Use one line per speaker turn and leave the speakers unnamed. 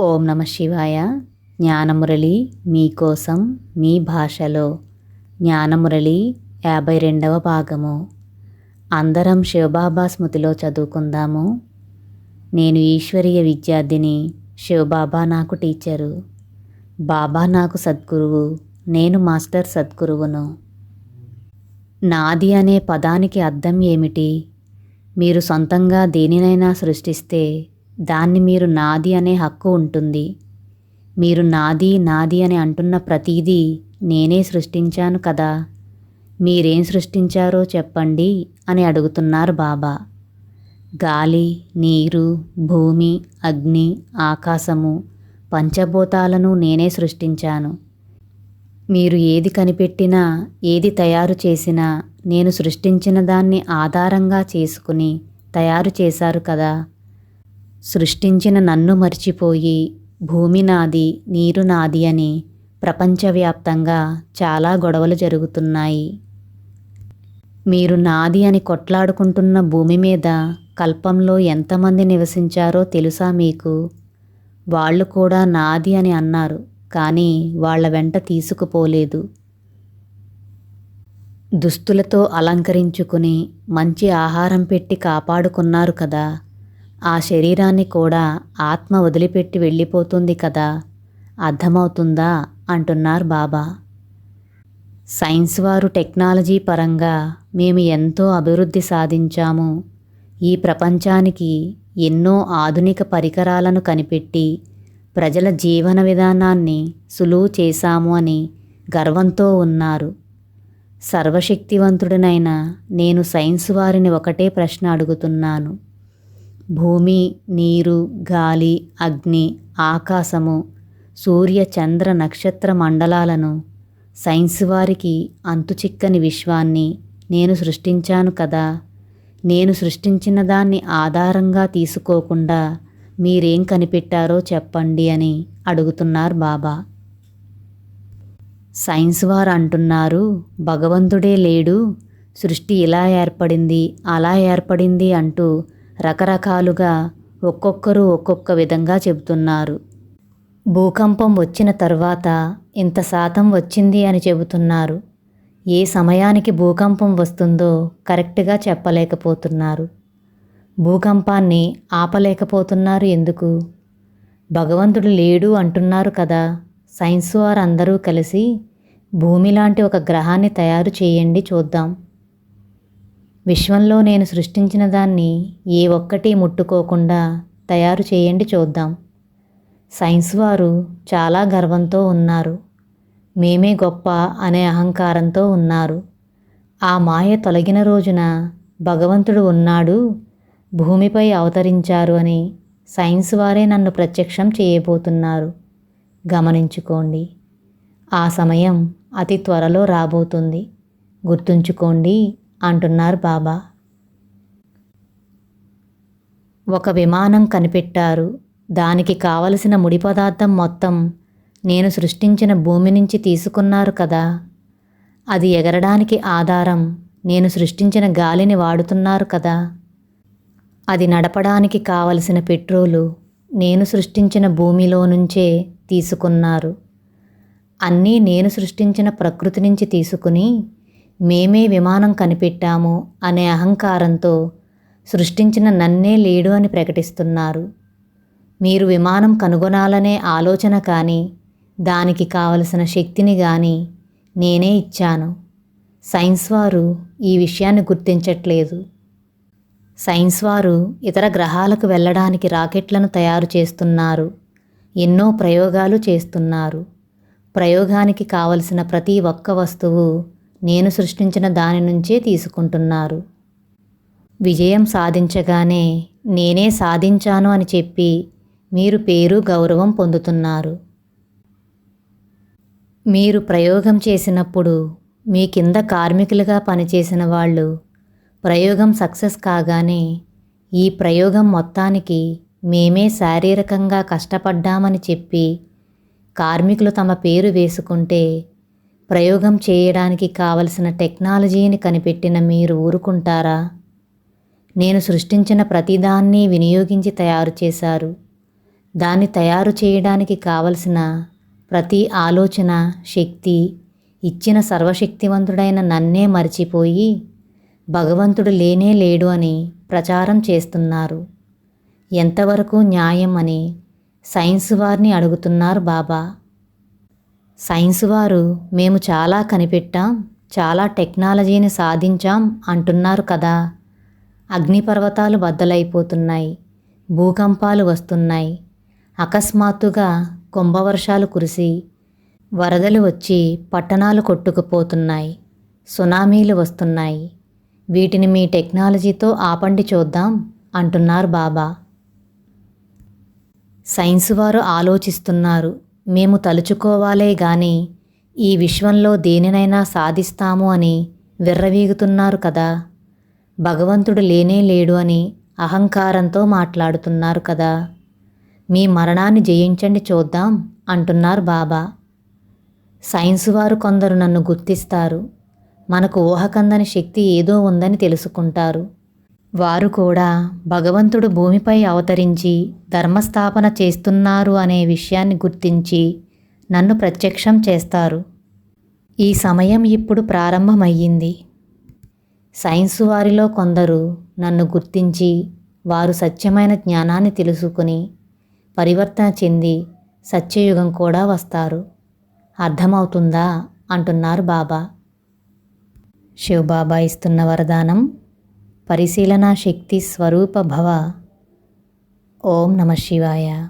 ఓం నమ శివాయ. జ్ఞానమురళి మీకోసం మీ భాషలో. జ్ఞానమురళి యాభై రెండవ భాగము. అందరం శివబాబా స్మృతిలో చదువుకుందాము. నేను ఈశ్వరీయ విద్యార్థిని శివబాబా నాకు టీచరు. బాబా నాకు సద్గురువు నేను మాస్టర్ సద్గురువును. నాది అనే పదానికి అర్థం ఏమిటి? మీరు సొంతంగా దేనినైనా సృష్టిస్తే దాన్ని మీరు నాది అనే హక్కు ఉంటుంది. మీరు నాది నాది అని అంటున్న ప్రతీదీ నేనే సృష్టించాను కదా. మీరేం సృష్టించారో చెప్పండి అని అడుగుతున్నారు బాబా. గాలి నీరు భూమి అగ్ని ఆకాశము పంచభూతాలను నేనే సృష్టించాను. మీరు ఏది కనిపెట్టినా ఏది తయారు చేసినా నేను సృష్టించిన దాన్ని ఆధారంగా చేసుకుని తయారు చేశారు కదా. సృష్టించిన నన్ను మర్చిపోయి భూమి నాది నీరు నాది అని ప్రపంచవ్యాప్తంగా చాలా గొడవలు జరుగుతున్నాయి. మీరు నాది అని కొట్లాడుకుంటున్న భూమి మీద కల్పంలో ఎంతమంది నివసించారో తెలుసా మీకు? వాళ్ళు కూడా నాది అని అన్నారు కానీ వాళ్ళ వెంట తీసుకుపోలేదు. దుస్తులతో అలంకరించుకుని మంచి ఆహారం పెట్టి కాపాడుకున్నారు కదా. ఆ శరీరాన్ని కూడా ఆత్మ వదిలిపెట్టి వెళ్ళిపోతుంది కదా. అర్థమవుతుందా? అంటున్నారు బాబా. సైన్స్ వారు టెక్నాలజీ పరంగా మేము ఎంతో అభివృద్ధి సాధించాము. ఈ ప్రపంచానికి ఎన్నో ఆధునిక పరికరాలను కనిపెట్టి ప్రజల జీవన విధానాన్ని సులువు చేశాము అని గర్వంతో ఉన్నారు. సర్వశక్తివంతుడినైన నేను సైన్స్ వారిని ఒకటే ప్రశ్న అడుగుతున్నాను. భూమి నీరు గాలి అగ్ని ఆకాశము సూర్య చంద్ర నక్షత్ర మండలాలను సైన్స్ వారికి అంతుచిక్కని విశ్వాన్ని నేను సృష్టించాను కదా. నేను సృష్టించిన దాన్ని ఆధారంగా తీసుకోకుండా మీరేం కనిపెట్టారో చెప్పండి అని అడుగుతున్నారు బాబా. సైన్స్ వారు అంటున్నారు భగవంతుడే లేడు సృష్టి ఇలా ఏర్పడింది అలా ఏర్పడింది అంటూ రకరకాలుగా ఒక్కొక్కరు ఒక్కొక్క విధంగా చెబుతున్నారు. భూకంపం వచ్చిన తర్వాత ఇంత శాతం వచ్చింది అని చెబుతున్నారు. ఏ సమయానికి భూకంపం వస్తుందో కరెక్ట్గా చెప్పలేకపోతున్నారు. భూకంపాన్ని ఆపలేకపోతున్నారు ఎందుకు? భగవంతుడు లేడు అంటున్నారు కదా. సైన్స్ వారు అందరూ కలిసి భూమి లాంటి ఒక గ్రహాన్ని తయారు చేయండి చూద్దాం. విశ్వంలో నేను సృష్టించిన దాన్ని ఏ ఒక్కటి ముట్టుకోకుండా తయారు చేయండి చూద్దాం. సైన్స్ వారు చాలా గర్వంతో ఉన్నారు. మేమే గొప్ప అనే అహంకారంతో ఉన్నారు. ఆ మాయ తొలగిన రోజున భగవంతుడు ఉన్నాడు భూమిపై అవతరించారు అని సైన్స్ వారే నన్ను ప్రత్యక్షం చేయబోతున్నారు. గమనించుకోండి ఆ సమయం అతి త్వరలో రాబోతుంది. గుర్తుంచుకోండి అంటున్నారు బాబా. ఒక విమానం కనిపెట్టారు. దానికి కావలసిన ముడి పదార్థం మొత్తం నేను సృష్టించిన భూమి నుంచి తీసుకున్నారు కదా. అది ఎగరడానికి ఆధారం నేను సృష్టించిన గాలిని వాడుతున్నారు కదా. అది నడపడానికి కావలసిన పెట్రోలు నేను సృష్టించిన భూమిలో నుంచే తీసుకున్నారు. అన్నీ నేను సృష్టించిన ప్రకృతి నుంచి తీసుకుని మేమే విమానం కనిపెట్టాము అనే అహంకారంతో సృష్టించిన నన్నే లేడు అని ప్రకటిస్తున్నారు. మీరు విమానం కనుగొనాలనే ఆలోచన కానీ దానికి కావలసిన శక్తిని కానీ నేనే ఇచ్చాను. సైన్స్ వారు ఈ విషయాన్ని గుర్తించట్లేదు. సైన్స్ వారు ఇతర గ్రహాలకు వెళ్ళడానికి రాకెట్లను తయారు చేస్తున్నారు. ఎన్నో ప్రయోగాలు చేస్తున్నారు. ప్రయోగానికి కావలసిన ప్రతి ఒక్క వస్తువు నేను సృష్టించిన దాని నుంచే తీసుకుంటున్నారు. విజయం సాధించగానే నేనే సాధించాను అని చెప్పి మీరు పేరు గౌరవం పొందుతున్నారు. మీరు ప్రయోగం చేసినప్పుడు మీ కింద కార్మికులుగా పనిచేసిన వాళ్ళు ప్రయోగం సక్సెస్ కాగానే ఈ ప్రయోగం మొత్తానికి మేమే శారీరకంగా కష్టపడ్డామని చెప్పి కార్మికులు తమ పేరు వేసుకుంటే ప్రయోగం చేయడానికి కావలసిన టెక్నాలజీని కనిపెట్టిన మీరు ఊరుకుంటారా? నేను సృష్టించిన ప్రతిదాన్ని వినియోగించి తయారు చేశారు. దాన్ని తయారు చేయడానికి కావలసిన ప్రతి ఆలోచన శక్తి ఇచ్చిన సర్వశక్తివంతుడైన నన్నే మర్చిపోయి భగవంతుడు లేనే లేడు అని ప్రచారం చేస్తున్నారు. ఎంతవరకు న్యాయం అని సైన్స్ వారిని అడుగుతున్నారు బాబా. సైన్స్ వారు మేము చాలా కనిపెట్టాం చాలా టెక్నాలజీని సాధించాం అంటున్నారు కదా. అగ్నిపర్వతాలు బద్దలైపోతున్నాయి భూకంపాలు వస్తున్నాయి అకస్మాత్తుగా కుంభవర్షాలు కురిసి వరదలు వచ్చి పట్టణాలు కొట్టుకుపోతున్నాయి సునామీలు వస్తున్నాయి. వీటిని మీ టెక్నాలజీతో ఆపండి చూద్దాం అంటున్నారు బాబా. సైన్స్ వారు ఆలోచిస్తున్నారు మేము తలుచుకోవాలే గాని ఈ విశ్వంలో దేనినైనా సాధిస్తాము అని విర్రవీగుతున్నారు కదా. భగవంతుడు లేనే లేడు అని అహంకారంతో మాట్లాడుతున్నారు కదా. మీ మరణాన్ని జయించండి చూద్దాం అంటున్నారు బాబా. సైన్స్ వారు కొందరు నన్ను గుర్తిస్తారు. మనకు ఊహకందని శక్తి ఏదో ఉందని తెలుసుకుంటారు. వారు కూడా భగవంతుడు భూమిపై అవతరించి ధర్మస్థాపన చేస్తున్నారు అనే విషయాన్ని గుర్తించి నన్ను ప్రత్యక్షం చేస్తారు. ఈ సమయం ఇప్పుడు ప్రారంభమయ్యింది. సైన్స్ వారిలో కొందరు నన్ను గుర్తించి వారు సత్యమైన జ్ఞానాన్ని తెలుసుకుని పరివర్తన చెంది సత్యయుగం కూడా వస్తారు. అర్థమవుతుందా? అంటున్నారు బాబా. శివబాబా ఇస్తున్న వరదానం పరిశీలనా శక్తి స్వరూప భవ. ఓం నమ శివాయ.